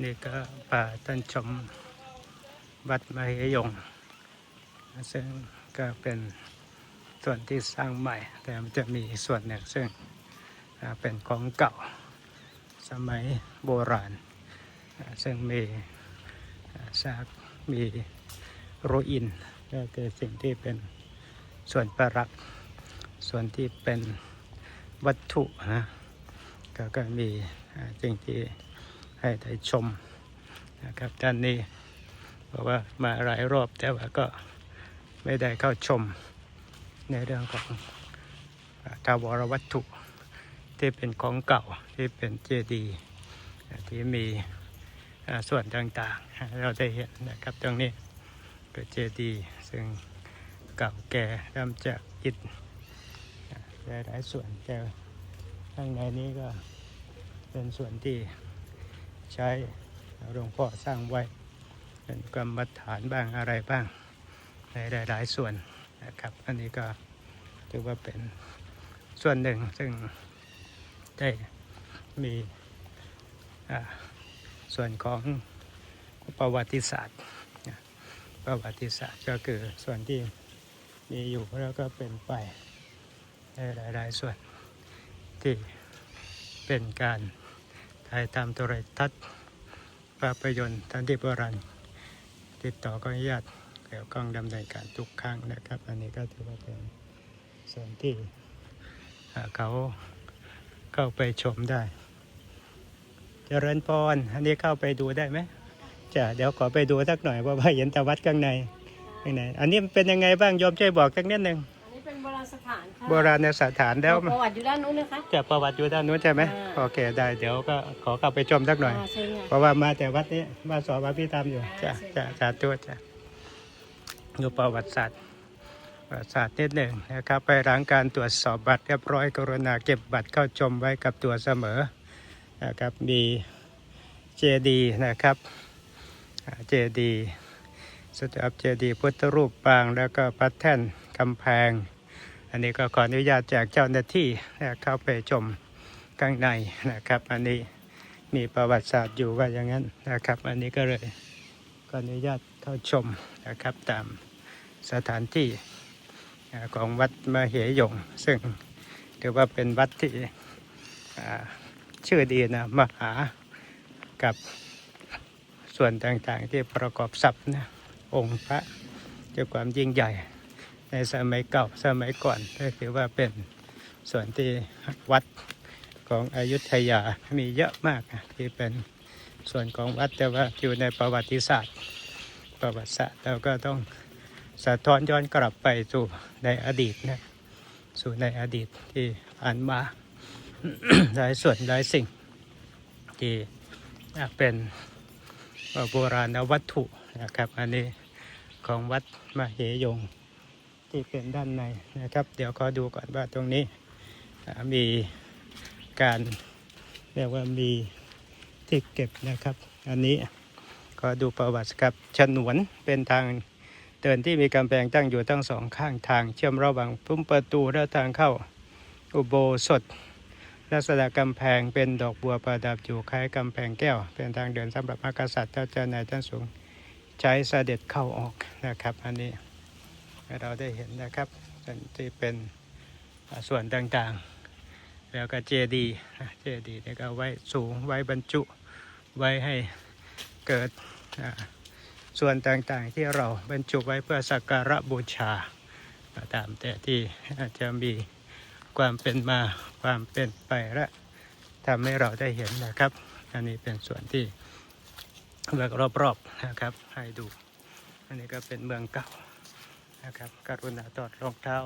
นี่ก็ป่าท่านชมวัดมเหยง ซึ่งก็เป็นส่วนที่สร้างใหม่ แต่มันจะมีส่วนหนึ่งซึ่งเป็นของเก่าสมัยโบราณ ซึ่งมีซากมีโรอิน ก็คือสิ่งที่เป็นส่วนประรักส่วนที่เป็นวัตถุนะก็ก็มีสิ่งที่ ให้ได้ชมนะครับด้านนี้เพราะว่ามาหลายรอบแต่ว่าก็ไม่ได้เข้าชมในเรื่องของอ่าทาวรวัตถุที่เป็นของเก่าที่เป็นเจดีย์ที่มีส่วนต่างๆ เราได้เห็นนะครับตรงนี้เป็นเจดีย์ซึ่งเก่าแก่ทำจากอิฐหลายๆส่วนแต่ข้างในนี้ก็เป็นส่วนที่ ใช้หลวงพ่อสร้างไว้เป็นกรรมฐานบ้างอะไรบ้าง ในหลาย ๆ ส่วนนะครับ อันนี้ก็ถือว่าเป็นส่วนหนึ่งซึ่งได้มีส่วนของประวัติศาสตร์ ประวัติศาสตร์ก็คือส่วนที่มีอยู่แล้วก็เป็นไปในหลาย ๆ ส่วนที่เป็นการ ถ่ายทำโทรทัศน์ภาพยนตร์ทันทีโบราณติดต่อก็อนุญาตเกี่ยวกล้องดำเนินการทุกครั้งนะครับ อันนี้ก็ถือว่าเป็นส่วนที่เขาเข้าไปชมได้เจริญพรอันนี้เข้าไปดูได้ไหมจะเดี๋ยวขอไปดูสักหน่อยเพราะว่าเห็นตวัดข้างในข้างใน อันนี้มันเป็นยังไงบ้างโยมช่วยบอกสักนิดหนึ่ง ณสถานค่ะโบราณสถานแล้วประวัติอยู่ด้านนู้นนะคะ จะประวัติอยู่ด้านนู้นใช่ไหมอ่าโอเคได้เดี๋ยวก็ขอเข้าไปชมสักหน่อยาใช่ไงเพราะว่ามาแต่วัดนี้มาสอบพระพิธรรมอยู่จ้ะอ่าจ้ะใช่สาธุจ้ะดูประวัติศาสตร์ประวัติศาสตร์นิดหนึ่งนะครับ ไปหลังการตรวจสอบบัตรเรียบร้อยกรุณาเก็บบัตรเข้าชมไว้กับตัวเสมอนะครับมีเจดีย์นะครับเจดีย์สถูปเจดีย์พุทธรูปปางแล้วก็พระแท่นกำแพง อันนี้ก็ขออนุญาตจากเจ้าหน้าที่เข้าไปชมข้างในนะครับ อันนี้มีประวัติศาสตร์อยู่ว่าอย่างนั้นนะครับ อันนี้ก็เลยก็อนุญาตเข้าชมนะครับตามสถานที่ของวัดมเหยง ซึ่งถือว่าเป็นวัดที่ชื่อดีนะมหากับส่วนต่างๆที่ประกอบศัพท์นะองค์พระด้วยความยิ่งใหญ่ ในสมัยเก่าสมัยก่อนก็ถือว่าเป็นส่วนที่วัดของอยุธยามีเยอะมากที่เป็นส่วนของวัดแต่ว่าอยู่ในประวัติศาสตร์ ประวัติศาสตร์เราก็ต้องสะท้อนย้อนกลับไปสู่ในอดีตนะสู่ในอดีตที่ผ่านมาหลายส่วนหลายสิ่ง ที่เป็นโบราณวัตถุนะครับ อันนี้ของวัดมเหยง ที่เป็นด้านในนะครับ เดี๋ยวขอดูก่อนว่าตรงนี้มีการเรียกว่ามีที่เก็บนะครับ อันนี้ก็ดูประวัติครับฉนวนเป็นทางเดินที่มีกำแพงตั้งอยู่ทั้งสองข้างทาง เชื่อมระหว่างพุ่มประตูและทางเข้าอุโบสถลักษณะกำแพงเป็นดอกบัวประดับอยู่คล้ายกำแพงแก้ว เป็นทางเดินสำหรับมากษัตริย์เจ้าเจ้านายท่านสูง ใช้เสด็จเข้าออกนะครับ อันนี้ ให้เราได้เห็นนะครับส่วนที่เป็นส่วนต่างๆ แล้วก็เจดีย์เจดีย์นี่ก็ไว้สูงไว้บรรจุไว้ให้เกิดส่วนต่างๆที่เราบรรจุไว้เพื่อสักการะบูชาตามแต่ที่อาจจะมีความเป็นมาความเป็นไปและทำให้เราได้เห็นนะครับ อันนี้เป็นส่วนที่เบือกรอบๆนะครับให้ดู อันนี้ก็เป็นเมืองเก่า นะครับกรุณาตอดรองเท้า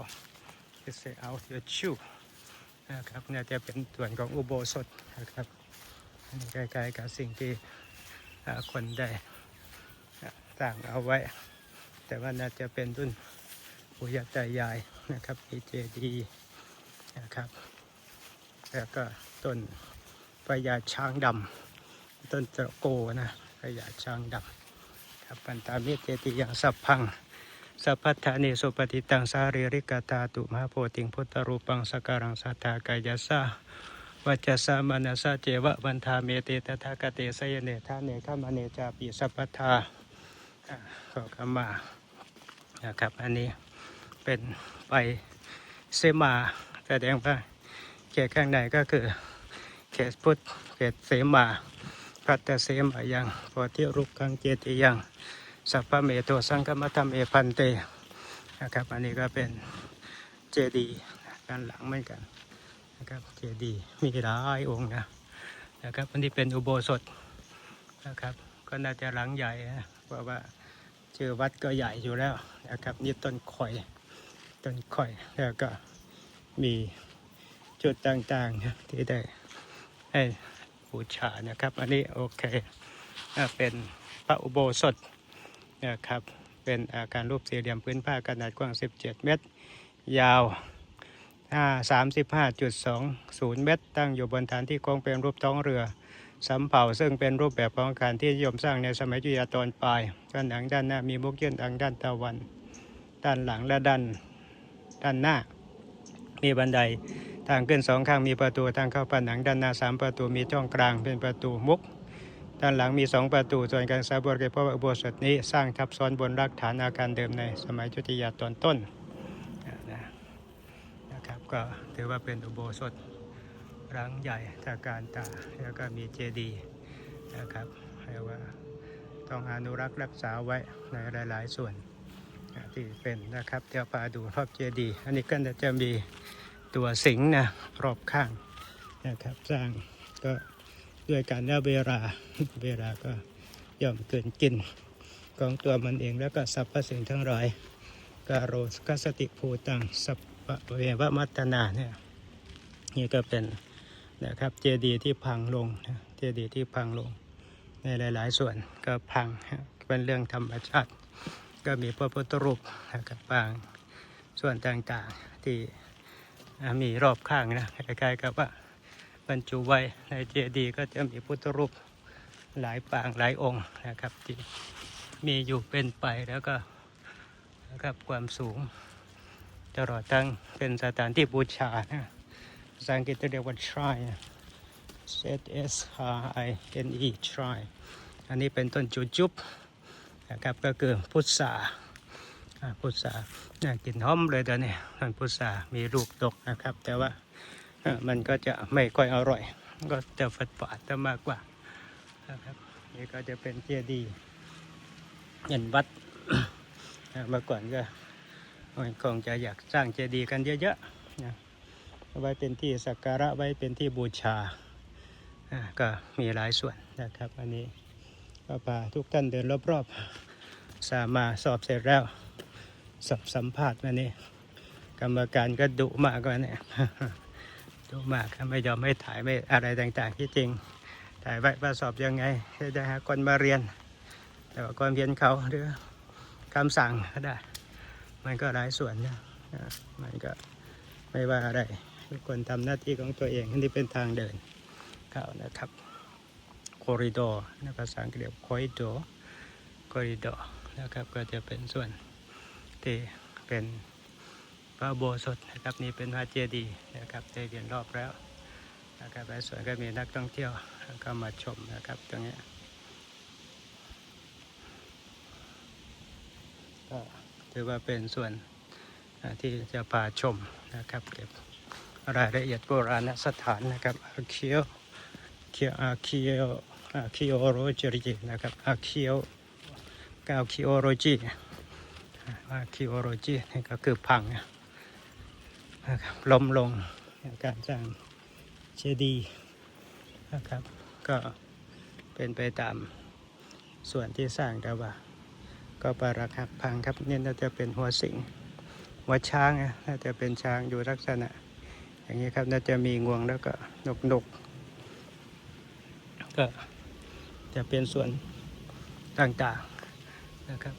just say out your shoe นะครับเนี่ยจะเป็นส่วนของอุโบสถนะครับใกล้ๆกับสิ่งที่คนได้สร้างเอาไว้ แต่ว่าน่าจะเป็นรุ่นปู่ย่าตายายนะครับมีเจดีนะครับแล้วก็ต้นพญาช้างดำต้นตะโกนะพญาช้างดำครับปันตามิเจติยังสัพพัง สัพพัทธานิสุปฏิตังสารีริกตาตุมหาโพธิงพุทธรูปังสการังสัทธากายสสะวัจจสามานาสาเจวะวันทาเมเตตถาคเตสยเนทาเนขมาเนจาปิสัพพทาอ่าขอขมานะครับอันนี้เป็นไปเสมาแสดงว่าเขตข้างในก็คือเขตพุทธเขตเสมาพัตตเสมายังโพธิรุกขังเจติยัง สัพพะเมโตสังฆมัตถเมพันเตนะครับ อันนี้ก็เป็นเจดีย์ด้านหลังเหมือนกันนะครับเจดีย์มีหลายองค์นะนะครับอันนี้เป็นอุโบสถนะครับ ก็น่าจะหลังใหญ่นะเพราะว่าชื่อวัดก็ใหญ่อยู่แล้วนะครับนี่ต้นข่อยต้นข่อยแล้วก็มีจุดต่างๆที่ได้ให้บูชานะครับ อันนี้โอเคเป็นพระอุโบสถ นะครับ เป็นอาการรูปสี่เหลี่ยมพื้นผ้าขนาดกว้าง 17 เมตร ยาว 35.20 เมตร ตั้งอยู่บนฐานที่โค้งเป็นรูปท้องเรือสำเภาซึ่งเป็นรูปแบบของอาการที่นิยมสร้างในสมัยอยุธยาตอนปลายผนังด้านหน้ามีมุกยื่นทางด้านตะวัน ด้านหลังและด้านด้านหน้า มีบันไดทางขึ้นสองข้างมีประตูทางเข้าผนังด้านหน้าสามประตูมีช่องกลางเป็นประตูมุก ด้านหลังมีสองประตูส่วนการสาบวชเเพราะว่าอุโบสถนี้สร้างทับซ้อนบนรากฐานอาการเดิมในสมัยจุติยาตอนต้นนะนะครับก็ถือว่าเป็นอุโบสถรังใหญ่ตาการตาแล้วก็มีเจดีย์นะครับเรียกว่าต้องอนุรักษ์รักษาไว้ในหลาย ๆ ส่วนที่เป็นนะครับเดี๋ยวพาดูรอบเจดีย์อันนี้ก็จะมีตัวสิงห์นะรอบข้างนะครับสร้างก็ ด้วยการและเวลา เวลาก็ย่อมเกินกินของตัวมันเองแล้วก็สรรพสิ่งทั้งหลายกาโรสกสติภูตังสัพเววมัตนาเนี่ยนี่ก็เป็นนะครับเจดีย์ที่พังลงนะเจดีย์ที่พังลง ในหลาย ๆ ส่วนก็พังเป็นเรื่องธรรมชาติ ก็มีพระพุทธรูปนะครับบางส่วนต่าง ๆ ที่มีรอบข้างนะคล้ายๆกับว่า บรรจุไว้ในเจดีย์ก็จะมีพุทธรูปหลายปางหลายองค์นะครับ ที่มีอยู่เป็นไปแล้วก็นะครับความสูง ตลอดทั้งเป็นสถานที่บูชานะภาษาอังกฤษเรียกว่า shrine Z S R I N E shrine อันนี้เป็นต้นจุจุบนะครับก็คือพุทราพุทราน่ากินหอมเลยตอนนี้ต้นพุทรามีลูกดกนะครับ แต่ว่า มันก็จะไม่ค่อยอร่อย ก็จะฝาดฝาดๆมากกว่านะครับนี่ก็จะเป็นเจดีย์เงินวัดเมื่อก่อนก็มันคงจะอยากสร้างเจดีย์กันเยอะๆนะไว้เป็นที่สักการะไว้เป็นที่บูชา ก็มีหลายส่วนนะครับ อันนี้ก็พาทุกท่านเดินรอบๆสามาสอบเสร็จแล้วสอบสัมภาษณ์มานี่กรรมการก็ดุมากกว่านี่ ยดูมากครับไม่ยอมให้ถ่ายไม่อะไรต่างๆ ที่จริง ถ่ายไว้ประสอบยังไงให้ได้หาคนมาเรียน แต่ว่าคนเรียนเขาหรือคำสั่งก็ได้ มันก็หลายส่วนนะมันก็ไม่ว่าอะไรทุกคนทำหน้าที่ของตัวเองอันนี้เป็นทางเดินเข้านะครับคอริดอร์ในภาษาอังกฤษคอริดอร์คอริดอร์นะครับก็จะเป็นส่วนที่เป็น พระโบสถนะครับนี่เป็นพระเจดีย์นะครับได้เรียนรอบแล้วนะครับและส่วนก็มีนักท่องเที่ยวก็มาชมนะครับตรงเนี้ยก็ถือว่าเป็นส่วนที่จะพาชมนะครับเก็บรายละเอียดโบราณสถานนะครับอาเคียวเคียวอาเคียวอาเคียวโรจีนะครับอาเคียวกาคิโอโรจีอาคิโอโรจีนี่ก็คือพังนะ ครับล้มลงการสร้างเจดีย์นะครับ ก็เป็นไปตามส่วนที่สร้างแต่ว่า ก็ปรักหักพังครับเนี่น่าจะเป็นหัวสิงหัวช้างนะน่าจะเป็นช้างอยู่ลักษณะ อย่างนี้ครับน่าจะมีงวงแล้วก็นกนกก็จะเป็นส่วนต่างๆนะครับ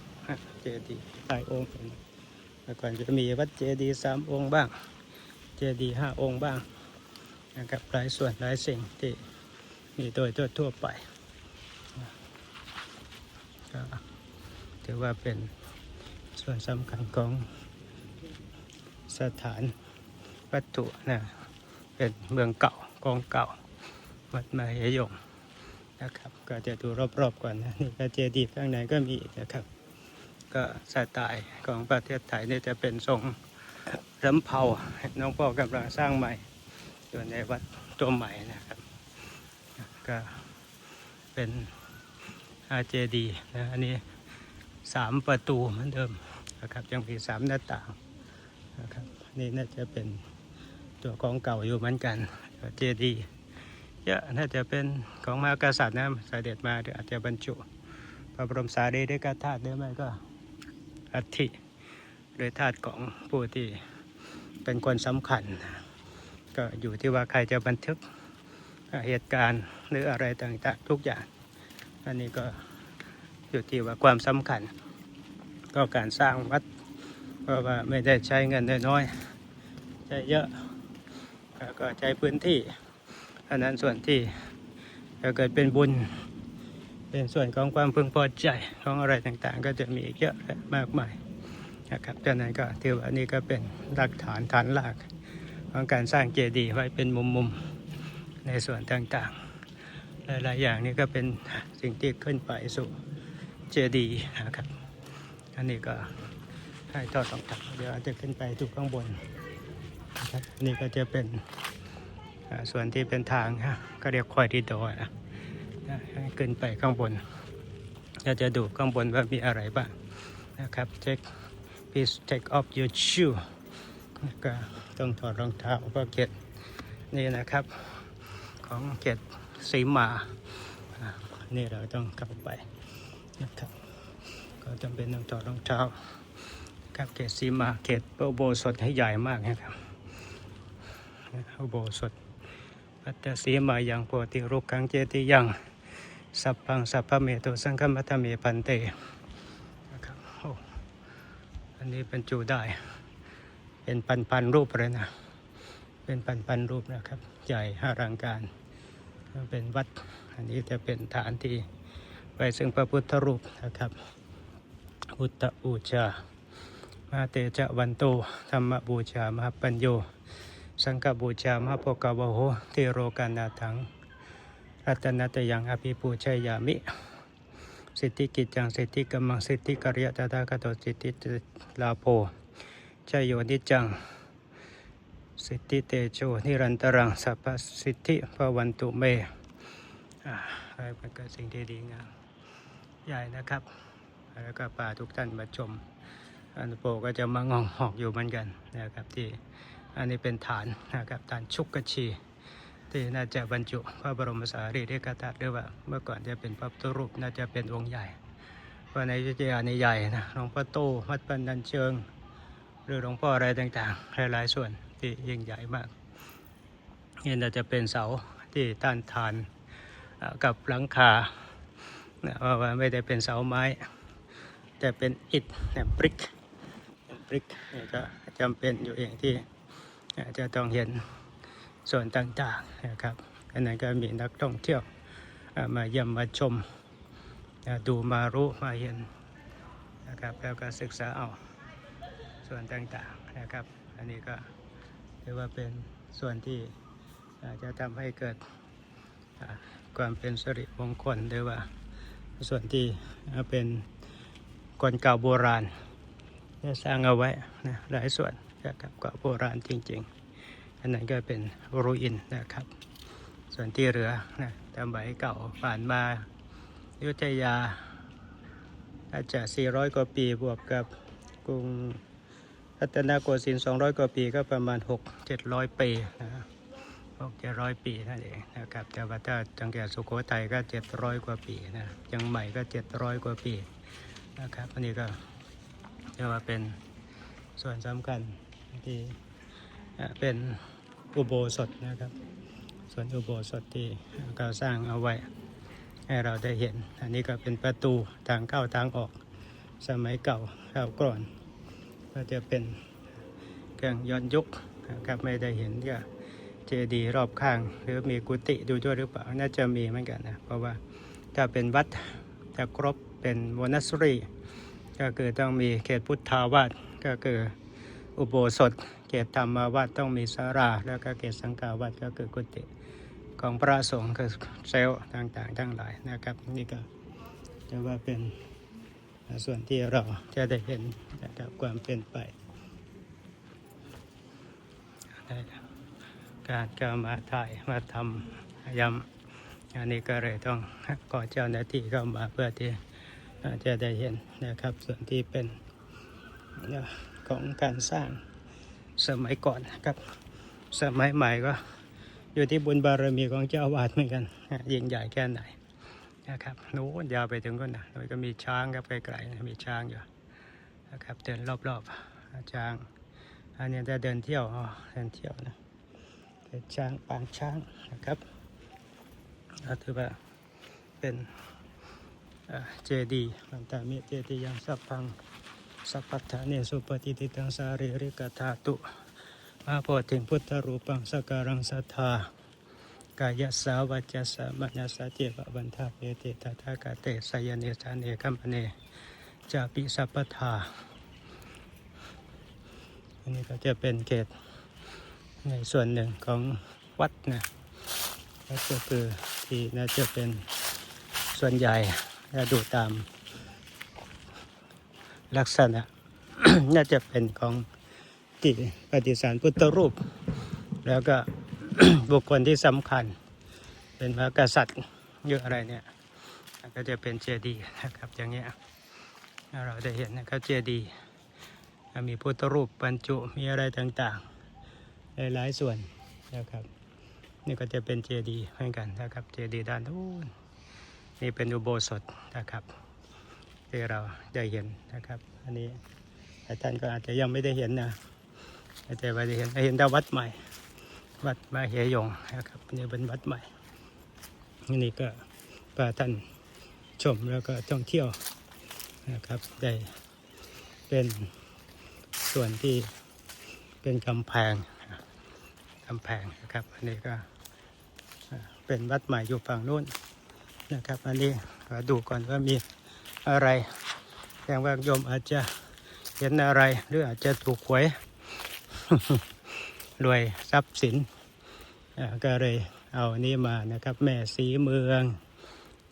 เจดีย์หลายองค์เมื่ก่อนจะมีวัดเจดีย์สามองค์บ้าง เจดีย์ห้าองค์บ้างนะครับหลายส่วนหลายสิ่งที่มีโดยทั่วๆไปก็ถือว่าเป็นส่วนสำคัญของสถานวัตถุนะเป็นเมืองเก่ากองเก่าวัดมเหยงนะครับ ก็จะดูรอบๆก่อนนะนี่ก็เจดีย์ข้างในก็มีนะครับ ก็สไตล์ของประเทศไทยนี่จะเป็นทรง รำเผาน้องพ่อกำลังสร้างใหม่อยู่ในวัดตัวใหม่นะครับ ก็เป็นอาเจดีนะอันนี้สามประตูเหมือนเดิมนะครับยังมีสามหน้าต่างนะครับนี่น่าจะเป็นตัวของเก่าอยู่เหมือนกันเจดีเยอะน่าจะเป็นของมหากษัตริย์นะเสด็จมาหรืออาจจะบรรจุ พระบรมสารีริกธาตุหรือไม่ก็อัฐิหรือธาตุของผู้ที่ เป็นคนสำคัญ ก็อยู่ที่ว่าใครจะบันทึกเหตุการณ์หรืออะไรต่างๆทุกอย่าง อันนี้ก็อยู่ที่ว่าความสำคัญ ก็การสร้างวัดเพราะว่าไม่ได้ใช้เงินน้อยๆใช้เยอะแล้วก็ใช้พื้นที่อันนั้นส่วนที่ถ้าเกิดเป็นบุญเป็นส่วนของความพึงพอใจของอะไรต่างๆ ก็จะมีอีกเยอะแยะมากมาย นะครับดังนั้นก็ถือว่านี่ก็เป็นหลักฐานฐานหลักของการสร้างเจดีย์ไว้เป็นมุมๆในส่วนต่างๆ หลายๆอย่างนี่ก็เป็นสิ่งที่ขึ้นไปสู่เจดีย์นะครับอันนี้ก็ให้ทอดรองเท้าเดี๋ยวจะขึ้นไปถูกข้างบนนะครับนี่ก็จะเป็นส่วนที่เป็นทางฮะก็เรียกคอยริดอนะให้ขึ้นไปข้างบนเราจะดูข้างบนว่ามีอะไรบ้างนะครับ check please take off your shoe ก็ต้องถอดรองเท้าเพราะเกตนี่นะครับ ของเกตสีมานี่เราต้องเข้าไปนะครับ ก็จำเป็นต้องถอดรองเท้าครับเกตสีมาเกตอุโบสถให้ใหญ่มากนะครับอุโบสถปัตตสีมาอยังโพธิรุกขังเจติยัง สัพพังสัพพเมตุสังฆมัตเมพันเต อันนี้เป็นจูได้ เป็นพันพันรูปเลยนะ เป็นพันพันรูปนะครับ ใหญ่อลังการเป็นวัด อันนี้จะเป็นฐานที่ไว้ซึ่งพระพุทธรูปนะครับ พุทธบูชา มาเตจะวันโต ธรรมบูชามหาปัญโย สังฆบูชามหาโพกาวโหเทโรกานาถัง รัตนตยังอภิปูชยามิ สิทธิกิจจังสิทธิกำมังสิทธิกริยตถาคตสิทธิลาโภชโยนิจัง สิทธิเตโชนิรันตรังสัพพสิทธิภวันตุเมอ่าให้เป็นเกิดสิ่งที่ดีงามใหญ่นะครับ แล้วก็ป่าทุกท่านมาชม อันโปก็จะมางองหอกอยู่เหมือนกันนะครับที่อันนี้เป็นฐานนะครับฐานชุกกชี ที่น่าจะบรรจุพระบรมสารีริกธาตุหรือว่า เมื่อก่อนจะเป็นพระพุทธรูปน่าจะเป็นองค์ใหญ่เพราะในอยุธยาในใหญ่นะหลวงพ่อโตวัดปันนันเชิง หรือหลวงพ่ออะไรต่างๆ หลายๆส่วนที่ยิ่งใหญ่มากนี่น่าจะเป็นเสาที่ต้านทานกับหลังคาเพราะว่าไม่ได้เป็นเสาไม้ แต่เป็นอิฐเนี่ยบริกบริกนี่ก็จำเป็นอยู่เองที่จะต้องเห็น ส่วนต่างๆนะครับอันนั้นก็มีนักท่องเที่ยวมาเยี่ยมมาชมดูมารู้มาเห็นนะครับแล้วก็ศึกษาเอาส่วนต่างๆนะครับ อันนี้ก็ถือว่าเป็นส่วนที่จะทำให้เกิดความเป็นสิริมงคลหรือว่าส่วนที่เป็นคนเก่าโบราณได้สร้างเอาไว้นะหลายส่วนนะครับเก่าโบราณจริง ๆ อันนั้นก็เป็นรูอินนะครับ ส่วนที่เหลือนะสมัยเก่าผ่านมายุธยาอาจจะ 400 กว่าปีบวกกับกรุงรัตนโกสินทร์200 กว่าปีก็ประมาณ 6 700 ปีนะหกเจ็ดร้อยปีนั่นเองนะครับแต่ว่าถ้าจังแก่สุโขทัยก็700กว่าปีนะยังใหม่ก็700กว่าปีนะครับอันนี้ก็เรียกว่าเป็นส่วนสำคัญที่ เป็นอุโบสถนะครับ ส่วนอุโบสถที่เขาสร้างเอาไว้ ให้เราได้เห็น อันนี้ก็เป็นประตูทางเข้าทางออกสมัยเก่าเข้าก่อน ก็จะเป็นเครื่องย้อนยุคนะครับไม่ได้เห็นก็เจดีย์รอบข้าง หรือมีกุฏิดูด้วยหรือเปล่าน่าจะมีเหมือนกันนะเพราะว่าถ้าเป็นวัดถ้าครบเป็นวนัสรีก็คือต้องมีเขตพุทธาวาสก็คืออุโบสถ เขตธรรมาวาสต้องมีสารา แล้วก็เขตสังฆาวาสก็คือกุฏิของพระสงฆ์คือเซลล์ต่างๆ ทั้งหลายนะครับ นี่ก็จะว่าเป็นส่วนที่เราจะได้เห็นนะครับความเป็นไปการก็มาถ่ายมาทำย้ำอันนี้ก็เลยต้องขอเจ้าหน้าที่เข้ามาเพื่อที่จะได้เห็นนะครับส่วนที่เป็นของการสร้าง สมัยก่อนนะครับ สมัยใหม่ก็อยู่ที่บุญบารมีของเจ้าวาสเหมือนกันยิ่งใหญ่แค่ไหนนะครับโน้นยาวไปถึงก็นะโดยก็มีช้างครับไกลๆมีช้างอยู่นะครับเดินรอบๆช้างอันนี้จะเดินเที่ยวอ๋อเดินเที่ยวนะเป็นช้างปางช้างนะครับก็ถือว่าเป็นเจดีย์มันตามิเจดีย์ยังสัพพัง สัพพัทธาเนสุปฏิติตังสาริริกธาตุมาโพธิพุทธรูปังสการังสัทธากายสาวัจสมัญสาเจวะบันทาเปเตตถากาเตสยเนสานเอคัมปเนจาปิสัพพทาอันนี้ก็จะเป็นเขตในส่วนหนึ่งของวัดนะก็คือที่น่าจะเป็นส่วนใหญ่ถ้าดูตาม ลักษณะ น่าจะเป็นของที่ปฏิสารพุทธรูป แล้วก็บุคคลที่สำคัญ เป็นพระกษัตริย์เยอะอะไรเนี่ย ก็จะเป็นเจดีย์นะครับอย่างเงี้ยเราได้เห็นนะครับเจดีย์มีพุทธรูปบรรจุมีอะไรต่างๆ หลายๆส่วนนะครับ นี่ก็จะเป็นเจดีย์เหมือนกันนะครับเจดีย์ด้านนู้นนี่เป็นอุโบสถนะครับ ที่เราได้เห็นนะครับ อันนี้หลายท่านก็อาจจะยังไม่ได้เห็นนะแต่ว่าได้เห็นเห็นแต่วัดใหม่ วัดมาเหยงนะครับนี่เป็นวัดใหม่นี่ก็พาท่านชมแล้วก็ท่องเที่ยวนะครับได้เป็นส่วนที่เป็นกำแพงกำแพงนะครับ อันนี้ก็เป็นวัดใหม่อยู่ฝั่งนู้นนะครับ อันนี้ก็ดูก่อนว่ามี อะไรแสดงว่าโยมอาจจะเห็นอะไร หรืออาจจะถูกหวยรวยทรัพย์สินอ่าก็เลยเอาอันนี้มานะครับ แม่สีเมือง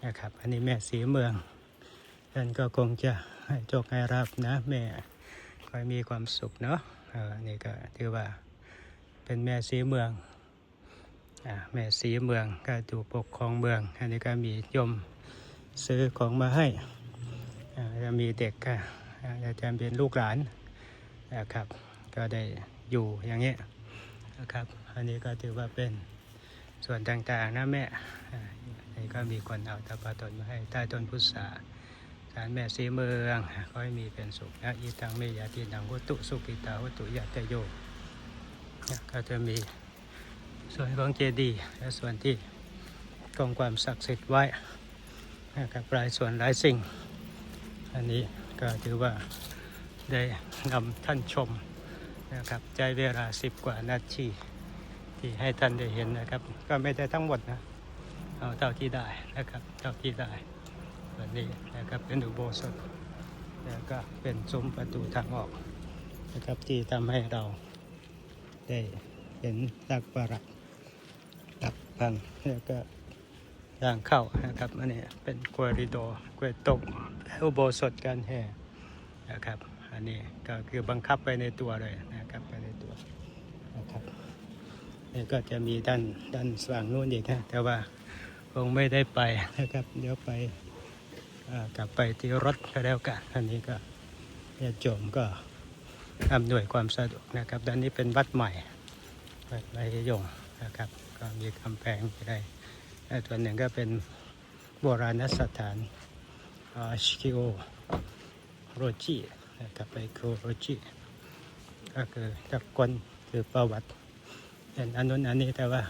นะครับ อันนี้แม่สีเมืองท่านก็คงจะให้โชคให้รับนะ แม่คอยมีความสุขเนาะออนี่ก็ถือว่าเป็นแม่สีเมืองอแม่สีเมืองก็ถูกปกครองเมือง อันนี้ก็มีโยมซื้อของมาให้ จะมีเด็กก็อ่าจะเป็นลูกหลานนะครับ ก็ได้อยู่อย่างนี้นะครับ อันนี้ก็ถือว่าเป็นส่วนต่างๆนะแม่อันนี้ก็มีคนเอาตะปาตนมาให้ใต้ต้นพุทธาสารแม่สีเมืองขอให้มีเป็นสุขนะอีตังเมยาตินังวัตุสุกิตาวัตุยะตโยนะก็จะมีส่วนของเจดีย์และส่วนที่กองความศักดิ์สิทธิ์ไว้นะครับหลายส่วนหลายสิ่ง อันนี้ก็ถือว่าได้นำท่านชมนะครับใจเวลาสิบกว่านาทีที่ให้ท่านได้เห็นนะครับ ก็ไม่ได้ทั้งหมดนะเอาเท่าที่ได้นะครับเท่าที่ได้วันนี้นะครับเป็นอุโบสถแล้วก็เป็นซุ้มประตูทางออกนะครับที่ทำให้เราได้เห็นตักประหลัดตักพังแล้วก็ทางเข้านะครับอันนี้เป็นกวริโดกวตก อุโบสถการแห่นะครับ อันนี้ก็คือบังคับไปในตัวเลยนะครับไปในตัวนะครับนี่ก็จะมีด้านด้านฝั่างนู้นอีกนะแต่ว่าคงไม่ได้ไปนะครับเดี๋ยวไปกลับไปที่รถก็แล้วกันอันนี้ก็ญาติโยมก็อำนวยความสะดวกนะครับด้านนี้เป็นวัดใหม่วัดไรยงนะครับ ก็มีกำแพงอะไรตัวหนึ่งก็เป็นโบราณสถาน ชิคิโอโรจินะครับไปโคโรจิก็คือตะกอนคือประวัติเป็นอันนู้นอันนี้แต่ว่า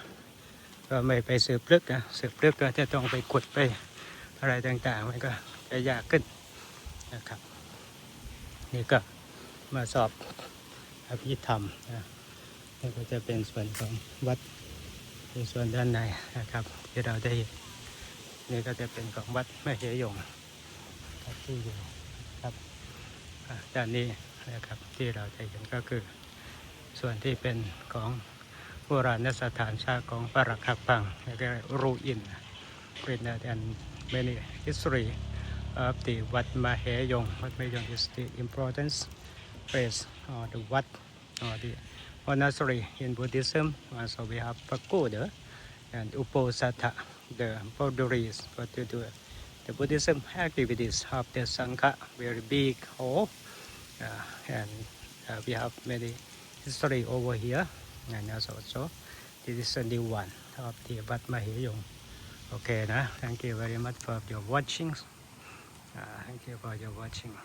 ก็ไม่ไปสืบลึกนะสืบลึกก็จะต้องไปขุดไปอะไรต่างๆมันก็จะยากขึ้นนะครับ นี่ก็มาสอบอภิธรรมนะนี่ก็จะเป็นส่วนของวัดในส่วนด้านในนะครับ ที่เราได้นี่ก็จะเป็นของวัดแม่เหยง ครับที่อยู่ครับอ่าด้านนี้นะครับที่เราจะเห็นก็คือ ส่วนที่เป็นของโบราณสถานชาติของปรักหักพังแล้วก็รูอิน with that and many history of the Wat Maheyong. Wat Maheyong is the important place or the Wat or the monastery in Buddhism. Uh, so we have Pagoda and Uposatha, the boundaries what to do. The Buddhism activities of the Sangha, very big hall, uh, and uh, we have many history over here. And also, also this is a new one of the Wat Maheyong. Okay, na. Thank you very much for your watching. Uh, thank you for your watching.